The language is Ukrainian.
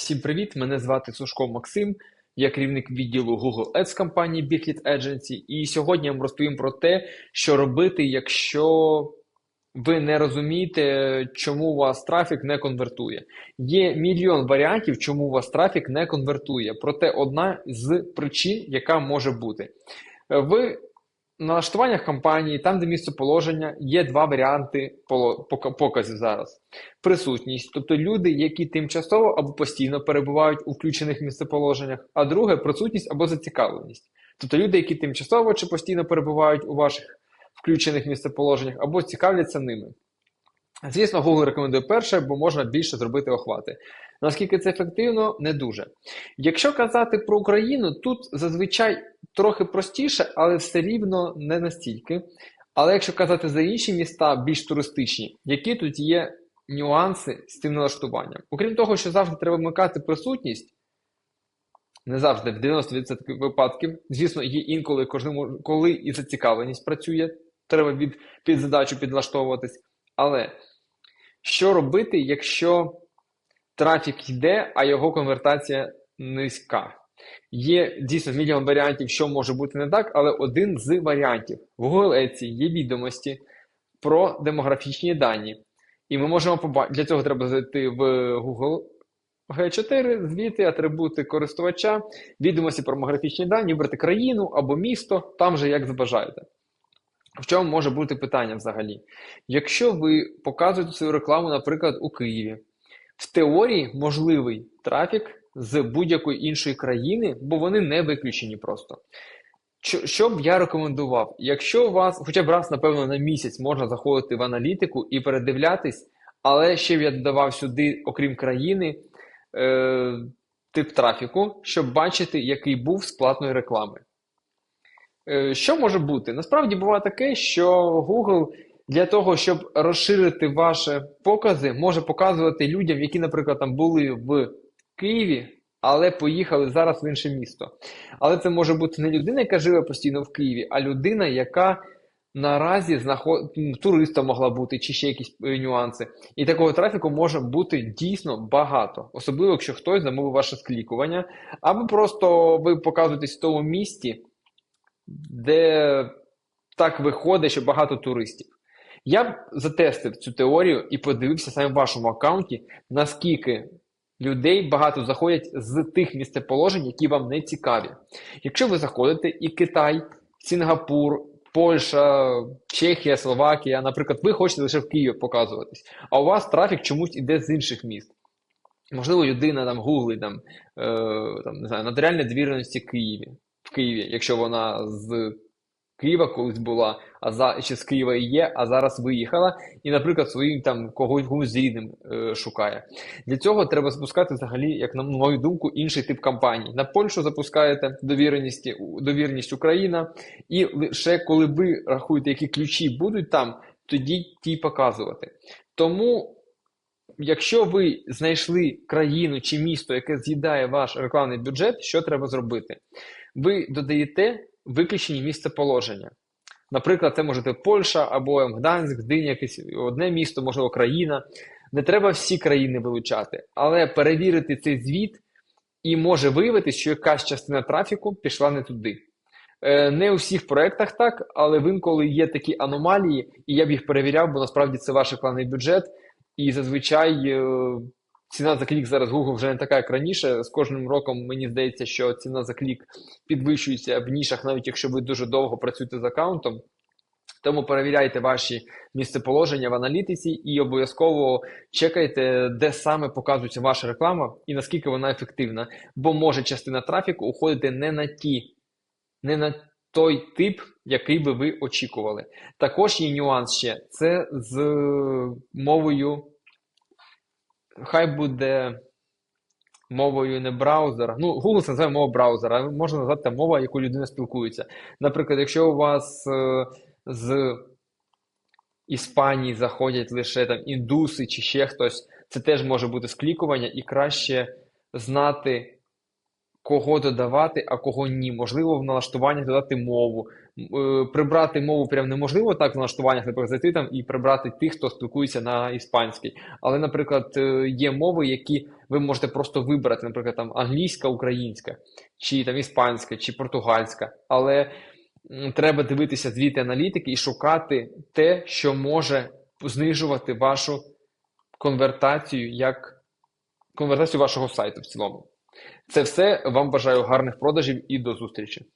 Всім привіт! Мене звати Сушко Максим. Я керівник відділу Google Ads компанії Big Agency. І сьогодні я вам розповім про те, що робити, якщо ви не розумієте, чому у вас трафік не конвертує. Є мільйон варіантів, чому у вас трафік не конвертує. Проте одна з причин, яка може бути. В налаштуваннях компанії, там, де місце положення, є два варіанти показів зараз. Присутність, тобто люди, які тимчасово або постійно перебувають у включених місцеположеннях, а друге присутність або зацікавленість. Тобто люди, які тимчасово чи постійно перебувають у ваших включених місцеположеннях або цікавляться ними. Звісно, Google рекомендує перше, бо можна більше зробити охвати. Наскільки це ефективно, не дуже. Якщо казати про Україну, тут зазвичай трохи простіше, але все рівно не настільки. Але якщо казати за інші міста, більш туристичні, які тут є нюанси з цим налаштуванням? Окрім того, що завжди треба вмикати присутність, не завжди, в 90% випадків, звісно, є інколи, коли і зацікавленість працює, треба від, під задачу підлаштовуватись. Але що робити, якщо трафік йде, а його конвертація низька? Є дійсно мільйон варіантів, що може бути не так, але один з варіантів. В Google Ads є відомості про демографічні дані. І ми можемо побачити, для цього треба зайти в Google G4, звідти атрибути користувача, відомості про демографічні дані, вибрати країну або місто, там же як забажаєте. В чому може бути питання взагалі? Якщо ви показуєте свою рекламу, наприклад, у Києві, в теорії можливий трафік з будь-якої іншої країни, бо вони не виключені просто. Що, б я рекомендував? Якщо у вас хоча б раз, напевно, на місяць можна заходити в аналітику і передивлятись, але ще б я додавав сюди, окрім країни, е, тип трафіку, щоб бачити, який був з платної реклами. Е, Що може бути? Насправді буває таке, що Google для того, щоб розширити ваші покази, може показувати людям, які, наприклад, там були в Києві, але поїхали зараз в інше місто. Але це може бути не людина, яка живе постійно в Києві, а людина, яка наразі знаход... м, туристом могла бути, чи ще якісь е, нюанси. І такого трафіку може бути дійсно багато, особливо якщо хтось замовив ваше склікування, або просто ви показуєтесь в тому місті, де так виходить, що багато туристів. Я б затестив цю теорію і подивився саме в вашому аккаунті, наскільки людей багато заходять з тих місцеположень, які вам не цікаві. Якщо ви заходите і Китай, Сінгапур, Польща, Чехія, Словакія, наприклад, ви хочете лише в Києві показуватись, а у вас трафік чомусь іде з інших міст. Можливо, людина там гуглить там, е, там, не знаю, нотаріальні довіреності Києві, Києві, якщо вона з Києва колись була, а за ще з Києва і є, а зараз виїхала, і, наприклад, своїм там когось когось з рідним е, шукає. Для цього треба запускати взагалі, як на мою думку, інший тип кампаній. На Польщу запускаєте довіреність, довіреність Україна, і лише коли ви рахуєте, які ключі будуть там, тоді ті показувати. Тому. Якщо ви знайшли країну чи місто, яке з'їдає ваш рекламний бюджет, що треба зробити? Ви додаєте виключені місцеположення. Наприклад, це може бути Польща або Гданськ, Гдиня, якесь одне місто, можливо, країна. Не треба всі країни вилучати, але перевірити цей звіт і може виявитися, що якась частина трафіку пішла не туди. Е, Не у всіх проєктах так, але в інколи є такі аномалії, і я б їх перевіряв, бо насправді це ваш рекламний бюджет, і зазвичай е, ціна за клік зараз Google вже не така, як раніше. З кожним роком мені здається, що ціна за клік підвищується в нішах, навіть якщо ви дуже довго працюєте з аккаунтом. Тому перевіряйте ваші місцеположення в аналітиці і обов'язково чекайте, де саме показується ваша реклама і наскільки вона ефективна. Бо може частина трафіку уходити не на ті, не на той тип, який би ви очікували. Також є нюанс ще це з мовою. Хай буде мовою не браузера. Ну, Google це називає мова браузера, можна назвати мова, яку людина спілкується. Наприклад, якщо у вас е, з Іспанії заходять лише там індуси чи ще хтось, це теж може бути склікування, і краще знати кого додавати, а кого ні. Можливо, в налаштуваннях додати мову. Е, Прибрати мову прям неможливо так в налаштуваннях, наприклад, зайти там і прибрати тих, хто спілкується на іспанській. Але, наприклад, е, є мови, які ви можете просто вибрати, наприклад, там англійська, українська, чи там іспанська, чи португальська. Але треба дивитися звіти аналітики і шукати те, що може знижувати вашу конвертацію як конвертацію вашого сайту в цілому. Це все. Вам бажаю гарних продажів і до зустрічі.